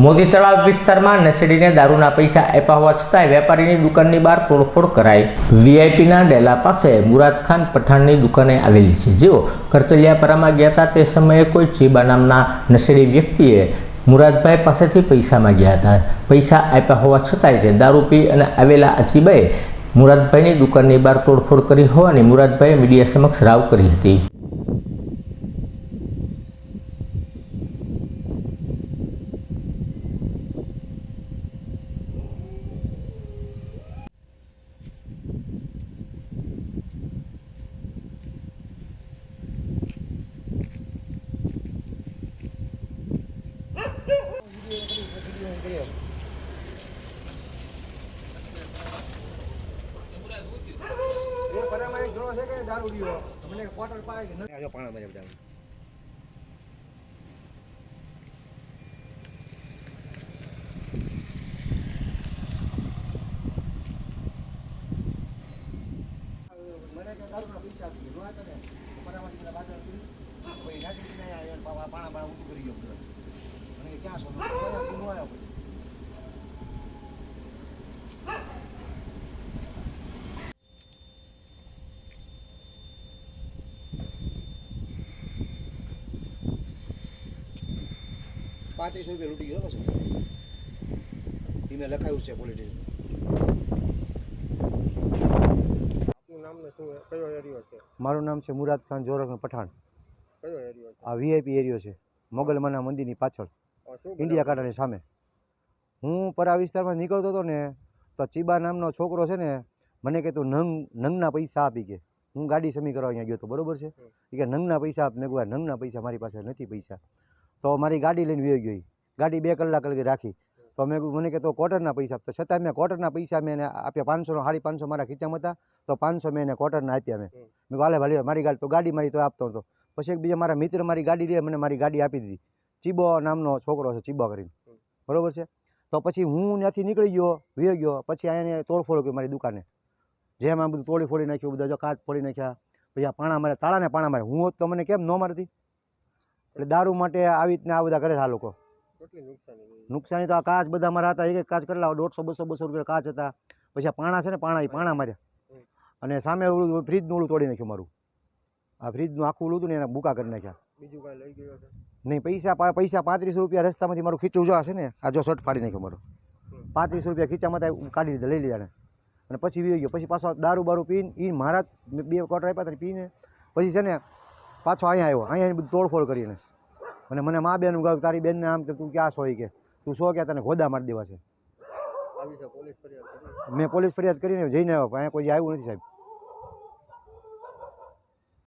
મોદી તળાવ વિસ્તારમાં નશેડીને દારૂના પૈસા આપ્યા હોવા છતાંય વેપારીની દુકાનની બહાર તોડફોડ કરાઈ. વીઆઈપીના ડેલા પાસે મુરાદ ખાન પઠાણની દુકાને આવેલી છે. જેઓ કરચલિયાપરામાં ગયા હતા તે સમયે કોઈ ચીબા નામના નશેડી વ્યક્તિએ મુરાદભાઈ પાસેથી પૈસા માગ્યા હતા. પૈસા આપ્યા હોવા છતાંય તે દારૂ પી અને આવેલા અચીબાએ મુરાદભાઈની દુકાનની બહાર તોડફોડ કરી હોવાની મુરાદભાઈએ મીડિયા સમક્ષ રાવ કરી હતી એ પરામાં એક જણો છે કે દારૂ પીવો મને ક્વાર્ટર પાય કે નથી આ પાણા મારે બધા મને કે દારૂના પૈસા આપી દે. નો આપ્યા ને તો પરામાંથી પેલા બાજુ કરી, પછી નાખી દીધા અહીંયા પાવા પાણા પાણા ઊંધું કરી ગયો. મને ક્યાં શું મેં કીધું, "અહીંયા તું નો આવ્યો પછી." પાંત્રીસો રૂપિયા લૂટી ગયો પછી. એને લખાયું છે છે? મારું નામ છે મુરાદ ખાન જોરખ પઠાણ. કયો એરિયો છે? આ વીઆઈપી એરિયો છે મોગલમાના મંદિરની પાછળ ઇન્ડિયા કાંટાની સામે. હું પરા વિસ્તારમાં નીકળતો હતો ને તો ચીબા નામનો છોકરો છે ને મને કે તું નંગ નંગના પૈસા આપી કે. હું ગાડી સમી કરવા અહીંયા ગયો તો બરોબર છે? કે નંગના પૈસા આપ મેં નંગના પૈસા મારી પાસે નથી પૈસા. તો મારી ગાડી લઈને વહી ગઈ ગાડી બે કલાક લગી રાખી. તો મેં મને કે તો ક્વાર્ટરના પૈસા તો છતાં મેં ક્વાર્ટરના પૈસા મેં એને આપ્યા. પાંચસોનો સાડી પાંચસો મારા ખીચામાં હતા. તો પાંચસો મેં એને ક્વાર્ટરના આપ્યા મેં. મેં હાલે ભાલી મારી ગાડી તો ગાડી મારી તો આપતો હતો પછી એક બીજા મારા મિત્ર મારી ગાડી લે મને મારી ગાડી આપી દીધી. ચીબો નામનો છોકરો છે ચીબો કરીને. બરોબર છે? તો પછી હું ત્યાંથી નીકળી ગયો વી ગયો. પછી અહીંયા તોડફોડ કરી મારી દુકાને. જેમ બધું તોડી ફોડી નાખ્યું બધા જો કાચ ફોડી નાખ્યા. પછી આ પાણા મારે તાળાને પાણા મારે હું હોત તો મને કેમ ન મારતી? એટલે દારૂ માટે આવી રીતના આ બધા કરે છે આ લોકો. નુકસાની તો આ કાચ બધા મારા હતા એક એક કાચ કરેલા દોઢસો બસો બસો રૂપિયા કાચ હતા. પછી આ પાણા છે ને પાણા એ પાણા માર્યા. અને સામે ઓલું ફ્રીજનું ઓલું તોડી નાખ્યું મારું. આ ફ્રીજનું આખું ઓલું હતું ને એના બુકા કરી નાખ્યા. બીજું કાંઈ લઈ ગયો નહીં પૈસા પૈસા પાંત્રીસ રૂપિયા રસ્તામાંથી મારું ખીચું જો છે ને આ જો શર્ટ ફાડી નાખ્યો મારો. પાંત્રીસ રૂપિયા ખીચામાં કાઢી લીધા લઈ લીધા અને પછી વી ગયો. પછી પાછો દારૂ બારૂ પીને એ મારા બે કોટર આપ્યા હતા પીને પછી છે ને પાછો અહીંયા આવ્યો. અહીંયા બધું તોડફોડ કરીને અને મને મા બેન ગાવ તારી બેનને આમ કે તું ક્યાં છો કે? તું શો કે તને ગોદા મારી દેવા છે. પોલીસ ફરિયાદ મેં પોલીસ ફરિયાદ કરીને જઈને આવ્યો પણ અહીંયા કોઈ આવ્યું નથી સાહેબ.